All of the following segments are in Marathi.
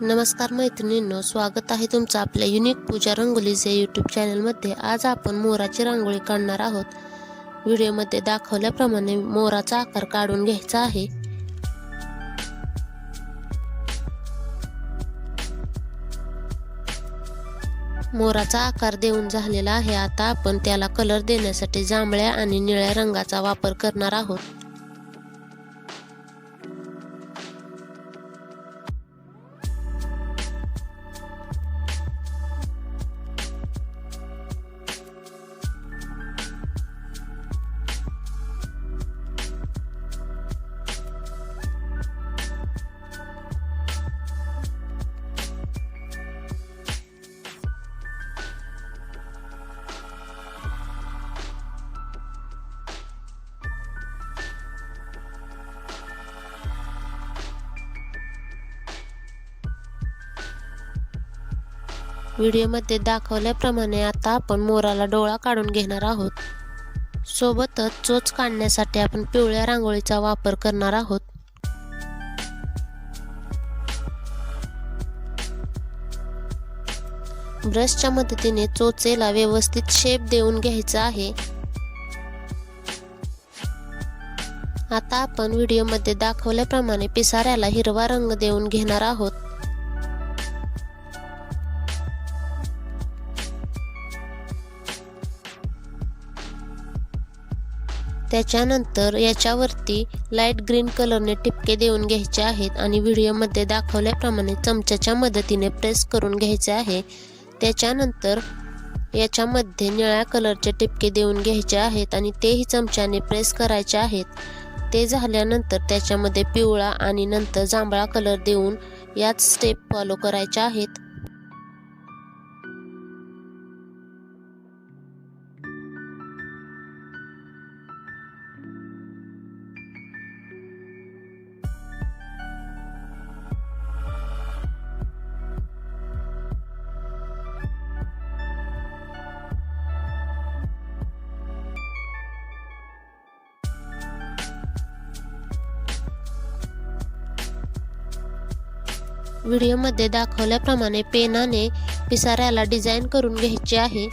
नमस्कार मैत्रिणींनो स्वागत आहे तुमचं आपल्या युनिक पूजा रंगोलीचे यूट्यूब चॅनलमध्ये आज आपण मोराची रांगोळी काढणार आहोत. व्हिडिओमध्ये दाखवल्याप्रमाणे मोराचा आकार काढून घ्यायचा आहे. मोराचा आकार देऊन झालेला आहे. आता आपण त्याला कलर देण्यासाठी जांभळ्या आणि निळ्या रंगाचा वापर करणार आहोत. व्हिडिओमध्ये दाखवल्याप्रमाणे आता आपण मोराला डोळा काढून घेणार आहोत. सोबतच चोच काढण्यासाठी आपण पिवळ्या रांगोळीचा वापर करणार आहोत. ब्रशच्या मदतीने चोचेला व्यवस्थित शेप देऊन घ्यायचा आहे. आता आपण व्हिडिओमध्ये दाखवल्याप्रमाणे पिसाऱ्याला हिरवा रंग देऊन घेणार आहोत. त्याच्यानंतर याच्यावरती लाइट ग्रीन कलरने टिपके देऊन घ्यायचे आहेत आणि व्हिडिओमध्ये दाखवल्याप्रमाणे चमच्याच्या मदतीने प्रेस करून घ्यायचे आहे. त्याच्यानंतर याच्यामध्ये निळ्या कलरचे टिपके देऊन घ्यायचे आहेत आणि तेही चमच्याने प्रेस करायचे आहेत. ते झाल्यानंतर त्याच्यामध्ये पिवळा आणि नंतर जांभळा कलर देऊन याच स्टेप फॉलो करायच्या आहेत. व्हिडिओमध्ये दाखवल्याप्रमाणे पेनाने पिसाऱ्याला डिझाईन करून घ्यायची आहे.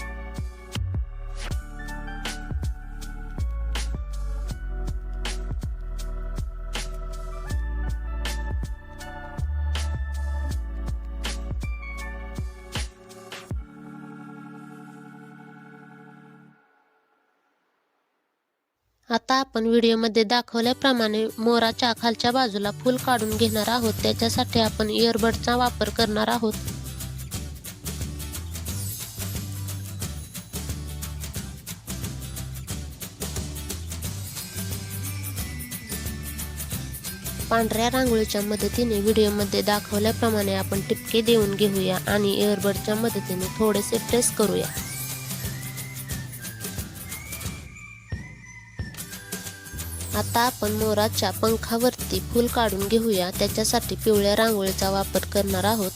आता आपण व्हिडिओमध्ये दाखवल्याप्रमाणे मोराच्या खालच्या बाजूला फूल काढून घेणार आहोत. त्याच्यासाठी आपण इयरबडचा वापर करणार आहोत. पांढऱ्या रांगोळीच्या मदतीने व्हिडिओमध्ये दाखवल्याप्रमाणे आपण टिपके देऊन घेऊया आणि इयरबडच्या मदतीने थोडेसे प्रेस करूया. आता आपण मोराच्या पंखावरती फूल काढून घेऊया. त्याच्यासाठी पिवळ्या रांगोळीचा वापर करणार आहोत.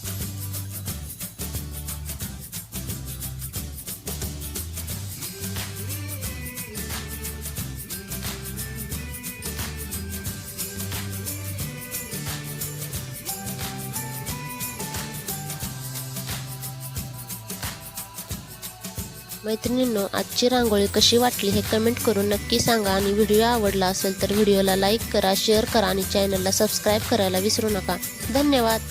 मैत्रिणींनो आजची रांगोळी कशी वाटली हे कमेंट करून नक्की सांगा आणि व्हिडिओ आवडला असेल तर व्हिडिओला लाईक करा शेअर करा आणि चॅनलला सबस्क्राईब करायला विसरू नका. धन्यवाद.